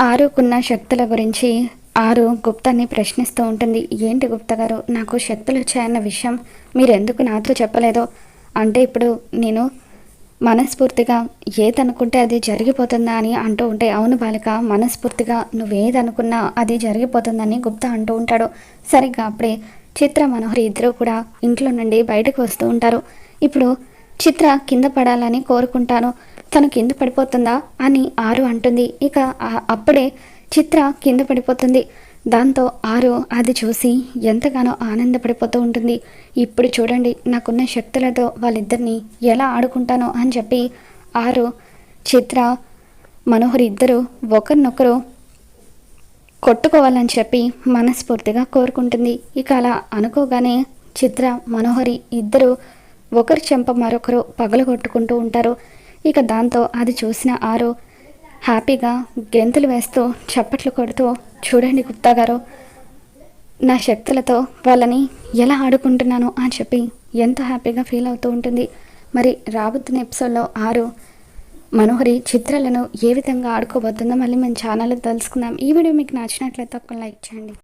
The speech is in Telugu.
ఆరుకున్న శక్తుల గురించి ఆరు గుప్తాన్ని ప్రశ్నిస్తూ ఉంటుంది. ఏంటి గుప్తా గారు? నాకు శక్తులు వచ్చాయన్న విషయం మీరు ఎందుకు నాతో చెప్పలేదో? అంటే ఇప్పుడు నేను మనస్ఫూర్తిగా ఏదనుకుంటే అది జరిగిపోతుందా అని అంటూ ఉంటే అవును బాలిక మనస్ఫూర్తిగా నువ్వేదనుకున్నా అది జరిగిపోతుందని గుప్తా అంటూ ఉంటాడు. సరిగ్గా అప్పుడే చిత్ర మనోహరి ఇద్దరు కూడా ఇంట్లో నుండి బయటకు వస్తూ ఉంటారు. ఇప్పుడు చిత్ర కింద పడాలని కోరుకుంటాను. తను కింద పడిపోతుందా అని ఆరు అంటుంది. ఇక అప్పుడే చిత్ర కింద పడిపోతుంది. దాంతో ఆరు అది చూసి ఎంతగానో ఆనందపడిపోతూ ఉంటుంది. ఇప్పుడు చూడండి నాకున్న శక్తులతో వాళ్ళిద్దరిని ఎలా ఆడుకుంటానో అని చెప్పి ఆరు చిత్ర మనోహర్ ఇద్దరు ఒకరినొకరు కొట్టుకోవాలని చెప్పి మనస్ఫూర్తిగా కోరుకుంటుంది. ఇక అలా అనుకోగానే చిత్ర మనోహరి ఇద్దరు ఒకరి చెంప మరొకరు పగలు కొట్టుకుంటూ ఉంటారు. ఇక దాంతో అది చూసిన ఆరు హ్యాపీగా గెంతులు వేస్తూ చప్పట్లు కొడుతూ చూడండి గుప్తా గారు నా శక్తులతో వాళ్ళని ఎలా ఆడుకుంటున్నాను? అని చెప్పి ఎంతో హ్యాపీగా ఫీల్ అవుతూ ఉంటుంది. మరి రాబోతున్న ఎపిసోడ్లో ఆరు మనోహరి చిత్రాలను ఏ విధంగా ఆడుకోబోతుందో మళ్ళీ మేము ఛానల్లో తెలుసుకుందాం. ఈ వీడియో మీకు నచ్చినట్లయితే ఒక లైక్ చేయండి.